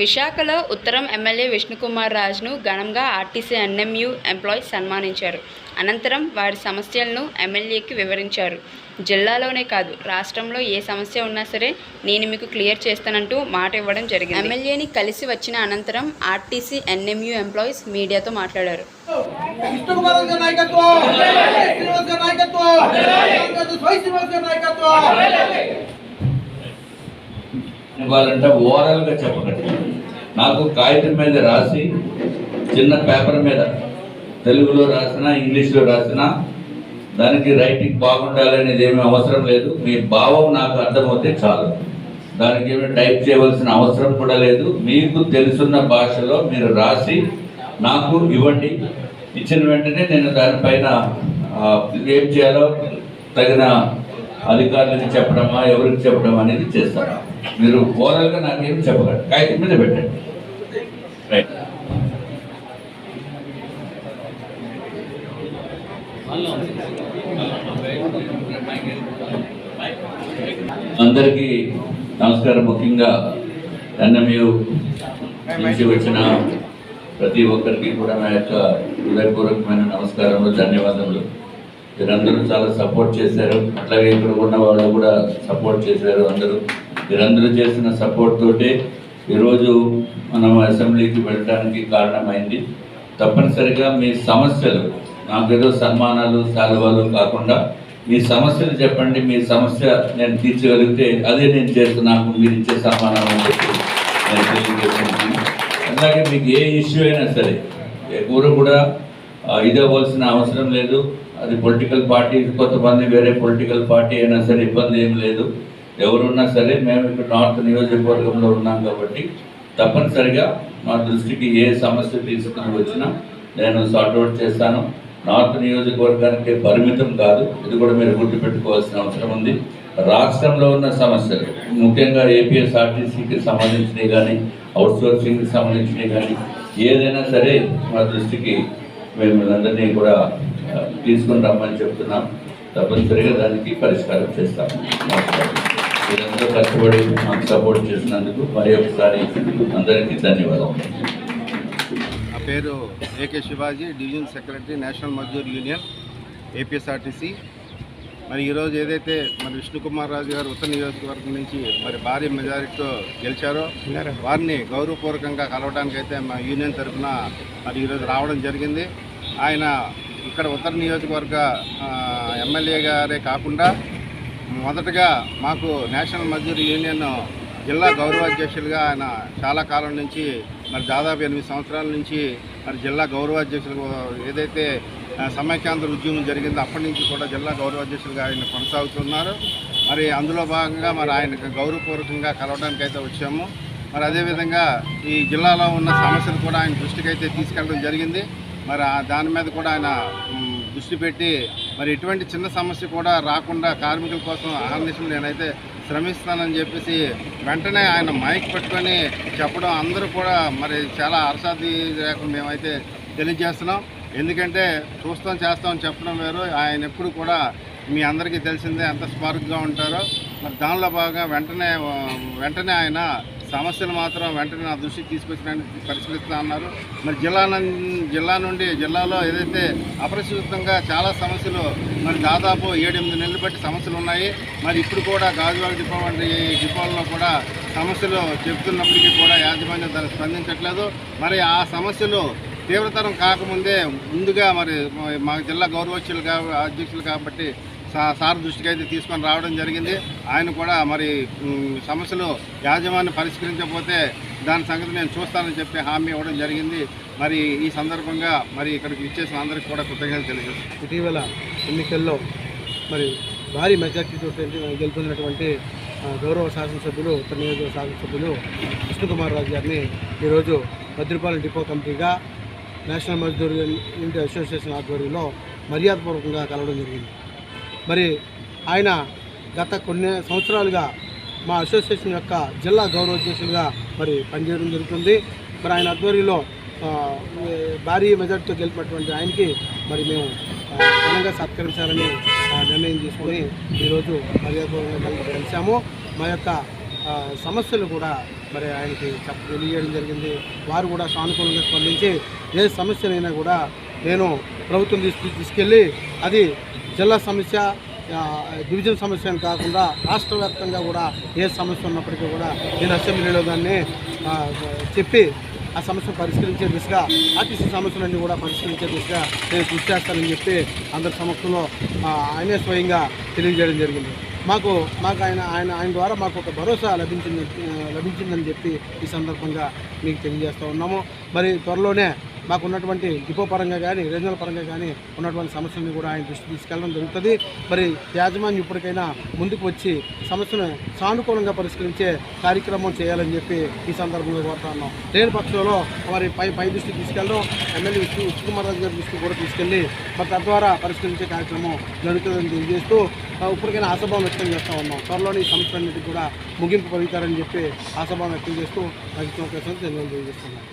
విశాఖలో ఉత్తరం ఎమ్మెల్యే విష్ణుకుమార్ రాజ్ను ఘనంగా ఆర్టీసీ ఎన్ఎంయు ఎంప్లాయీస్ సన్మానించారు. అనంతరం వారి సమస్యలను ఎమ్మెల్యేకి వివరించారు. జిల్లాలోనే కాదు రాష్ట్రంలో ఏ సమస్య ఉన్నా సరే నేను మీకు క్లియర్ చేస్తానంటూ మాట ఇవ్వడం జరిగింది. ఎమ్మెల్యేని కలిసి వచ్చిన అనంతరం ఆర్టీసీ ఎన్ఎంయు ఎంప్లాయీస్ మీడియాతో మాట్లాడారు. విష్ణు కుమార్ గారి నాయకత్వం ఇవ్వాలంటే ఓవరాల్గా చెప్పకండి నాకు కాగితం మీద రాసి చిన్న పేపర్ మీద తెలుగులో రాసినా ఇంగ్లీష్లో రాసినా దానికి రైటింగ్ బాగుండాలనేది ఏమీ అవసరం లేదు. మీ భావం నాకు అర్థమవుతే చాలు. దానికి ఏమి టైప్ చేయవలసిన అవసరం కూడా లేదు. మీకు తెలుసున్న భాషలో మీరు రాసి నాకు ఇవ్వండి. ఇచ్చిన వెంటనే నేను దానిపైన ఏం చేయాలో తగిన అధికారులకు చెప్పడమా ఎవరికి చెప్పడం అనేది చేస్తాను. మీరు ఓవరాల్గా నాకేం చెప్పగలరు కాగితం మీద పెట్టండి. రైట్ అందరికీ నమస్కారం. ముఖ్యంగా ఎన్ఎంయు నుంచి వచ్చిన ప్రతి ఒక్కరికి కూడా నా యొక్క హృదయపూర్వకమైన నమస్కారములు ధన్యవాదములు. మీరందరూ చాలా సపోర్ట్ చేశారు. అట్లాగే ఇక్కడ ఉన్న వాళ్ళు కూడా సపోర్ట్ చేశారు అందరూ. మీరందరూ చేసిన సపోర్ట్ తోటే ఈరోజు మనం అసెంబ్లీకి వెళ్ళడానికి కారణమైంది. తప్పనిసరిగా మీ సమస్యలు నాకేదో సన్మానాలు శాలువాలు కాకుండా మీ సమస్యలు చెప్పండి మీ సమస్య నేను తీర్చగలిగితే అదే నేను చేస్తున్నాను మీరు ఇచ్చే సన్మానం అని చెప్పి నేను తెలియజేస్తున్నాను. అలాగే మీకు ఏ ఇష్యూ అయినా సరే ఎవరు కూడా ఇదవ్వాల్సిన అవసరం లేదు. అది పొలిటికల్ పార్టీ కొంతమంది వేరే పొలిటికల్ పార్టీ అయినా సరే ఇబ్బంది ఏం లేదు. ఎవరున్నా సరే మేము ఇప్పుడు నార్త్ నియోజకవర్గంలో ఉన్నాం కాబట్టి తప్పనిసరిగా మా దృష్టికి ఏ సమస్య తీసుకుని వచ్చినా నేను సార్ట్అవుట్ చేస్తాను. నార్త్ నియోజకవర్గానికి పరిమితం కాదు. ఇది కూడా మీరు గుర్తుపెట్టుకోవాల్సిన అవసరం ఉంది. రాష్ట్రంలో ఉన్న సమస్యలు ముఖ్యంగా ఏపీఎస్ఆర్టీసీకి సంబంధించినవి కానీ అవుట్సోర్సింగ్కి సంబంధించినవి కానీ ఏదైనా సరే మా దృష్టికి మేము అందరినీ కూడా తీసుకుని రమ్మని చెప్తున్నాం. తప్పనిసరిగా దానికి పరిష్కారం చేస్తాము మీరందరూ కష్టపడి మాకు సపోర్ట్ చేసినందుకు మరి ఒకసారి అందరికీ ధన్యవాదాలు. నా పేరు AK Shivaji division secretary national Mazdoor union APSRTC. మరి ఈరోజు ఏదైతే మరి విష్ణుకుమార్ రాజు గారు ఉత్తర నియోజకవర్గం నుంచి మరి భారీ మెజారిటీతో గెలిచారో వారిని గౌరవపూర్వకంగా కలవడానికి అయితే మా యూనియన్ తరఫున మరి ఈరోజు రావడం జరిగింది. ఆయన ఇక్కడ ఉత్తర నియోజకవర్గ ఎమ్మెల్యే గారే కాకుండా మొదటగా మాకు నేషనల్ మజ్దూర్ యూనియన్ జిల్లా గౌరవాధ్యక్షులుగా ఆయన చాలా కాలం నుంచి మరి దాదాపు ఎనిమిది సంవత్సరాల నుంచి మరి జిల్లా గౌరవాధ్యక్షులు ఏదైతే సమైక్యాంధ్ర ఉద్యమం జరిగిందో అప్పటి నుంచి కూడా జిల్లా గౌరవాధ్యక్షులుగా ఆయన కొనసాగుతున్నారు. మరి అందులో భాగంగా మరి ఆయనకు గౌరవపూర్వకంగా కలవడానికి అయితే వచ్చాము. మరి అదేవిధంగా ఈ జిల్లాలో ఉన్న సమస్యలు కూడా ఆయన దృష్టికి అయితే తీసుకెళ్ళడం జరిగింది. మరి దాని మీద కూడా ఆయన దృష్టి పెట్టి మరి ఎటువంటి చిన్న సమస్య కూడా రాకుండా కార్మికుల కోసం అహర్నిశం నేనైతే శ్రమిస్తానని చెప్పేసి వెంటనే ఆయన మైక్ పెట్టుకొని చెప్పడం అందరూ కూడా మరి చాలా అరసాది లేకుండా మేమైతే తెలియజేస్తున్నాం. ఎందుకంటే చూస్తాం చేస్తాం చెప్పడం వేరు. ఆయన ఎప్పుడు కూడా మీ అందరికీ తెలిసిందే ఎంత స్మార్ట్గా ఉంటారో. మరి దానిలో భాగంగా వెంటనే వెంటనే ఆయన సమస్యలు మాత్రం వెంటనే నా దృష్టికి తీసుకొచ్చడానికి పరిశీలిస్తా అన్నారు. మరి జిల్లా జిల్లా నుండి జిల్లాలో ఏదైతే అపరిశుభ్రంగా చాలా సమస్యలు మరి దాదాపు ఏడెనిమిది నెలలు బట్టి సమస్యలు ఉన్నాయి. మరి ఇప్పుడు కూడా గాజువాడ డిపో వంటి డిపోల్లో కూడా సమస్యలు చెబుతున్నప్పటికీ కూడా యాజమాన్యం దాన్ని స్పందించట్లేదు. మరి ఆ సమస్యలు తీవ్రతరం కాకముందే ముందుగా మరి మా జిల్లా గౌరవచ్యులు కా అధ్యక్షులు కాబట్టి సార్ దృష్టికి అయితే తీసుకొని రావడం జరిగింది. ఆయన కూడా మరి సమస్యలు యాజమాన్యం పరిష్కరించకపోతే దాని సంగతి నేను చూస్తానని చెప్పి హామీ ఇవ్వడం జరిగింది. మరి ఈ సందర్భంగా మరి ఇక్కడికి ఇచ్చేసిన అందరికీ కూడా కృతజ్ఞతలు తెలియజేస్తాను ఇటీవల ఎన్నికల్లో మరి భారీ మెజార్టీతో గెలుపొందినటువంటి గౌరవ శాసనసభ్యులు ఉత్తర నియోజకవర్గ శాసనసభ్యులు విష్ణుకుమార్ రాజు గారిని ఈరోజు భద్రపాలెం డిపో కమిటీగా నేషనల్ మజ్దూర్ యూనిట్ అసోసియేషన్ ఆధ్వర్యంలో మర్యాదపూర్వకంగా కలవడం జరిగింది. మరి ఆయన గత కొన్ని సంవత్సరాలుగా మా అసోసియేషన్ యొక్క జిల్లా గౌరవాధ్యక్షులుగా మరి పనిచేయడం జరుగుతుంది. మరి ఆయన ఆధ్వర్యంలో భారీ మెజార్టీతో గెలిపినటువంటి ఆయనకి మరి మేము ఘనంగా సత్కరించాలని ఆ, నిర్ణయం తీసుకొని ఈరోజు మర్యాదపూర్వకంగా కలిసాము మా యొక్క సమస్యలు కూడా మరి ఆయనకి చెప్ప తెలియజేయడం జరిగింది. వారు కూడా సానుకూలంగా స్పందించి ఏ సమస్యనైనా కూడా నేను ప్రభుత్వం తీసుకు తీసుకెళ్ళి అది జిల్లా సమస్య డివిజన్ సమస్య అని కాకుండా రాష్ట్ర వ్యాప్తంగా కూడా ఏ సమస్య ఉన్నప్పటికీ కూడా నేను అసెంబ్లీలో దాన్ని చెప్పి ఆ సమస్యను పరిష్కరించే దిశగా ఆర్టీసీ సమస్యలన్నీ కూడా పరిష్కరించే దిశగా నేను కృషి చేస్తానని చెప్పి అందరి సమక్షంలో ఆయనే స్వయంగా తెలియజేయడం జరిగింది. మాకు మాకు ఆయన ఆయన ఆయన ద్వారా మాకు ఒక భరోసా లభించింది లభించిందని చెప్పి ఈ సందర్భంగా మీకు తెలియజేస్తూ ఉన్నాము. మరి త్వరలోనే మాకు ఉన్నటువంటి డిపో పరంగా కానీ రీజనల్ పరంగా కానీ ఉన్నటువంటి సమస్యలను కూడా ఆయన దృష్టి తీసుకెళ్ళడం జరుగుతుంది. మరి యాజమాన్యం ఇప్పటికైనా ముందుకు వచ్చి సమస్యను సానుకూలంగా పరిష్కరించే కార్యక్రమం చేయాలని చెప్పి ఈ సందర్భంగా కోరుతా ఉన్నాం. లేని పక్షంలో మరి పై పై దృష్టికి తీసుకెళ్ళడం ఎమ్మెల్యే విష్ణు గారి దృష్టికి కూడా తీసుకెళ్ళి మరి తద్వారా పరిష్కరించే కార్యక్రమం జరుగుతుందని తెలియజేస్తూ ఇప్పటికైనా ఆశాభావం వ్యక్తం చేస్తూ ఉన్నాం. త్వరలోనే ఈ సమస్యలన్నింటికి కూడా ముగింపు పలుకుతారని చెప్పి ఆశాభావం వ్యక్తం చేస్తూ నాకు ఇచ్చిన తెలియజేస్తున్నాం.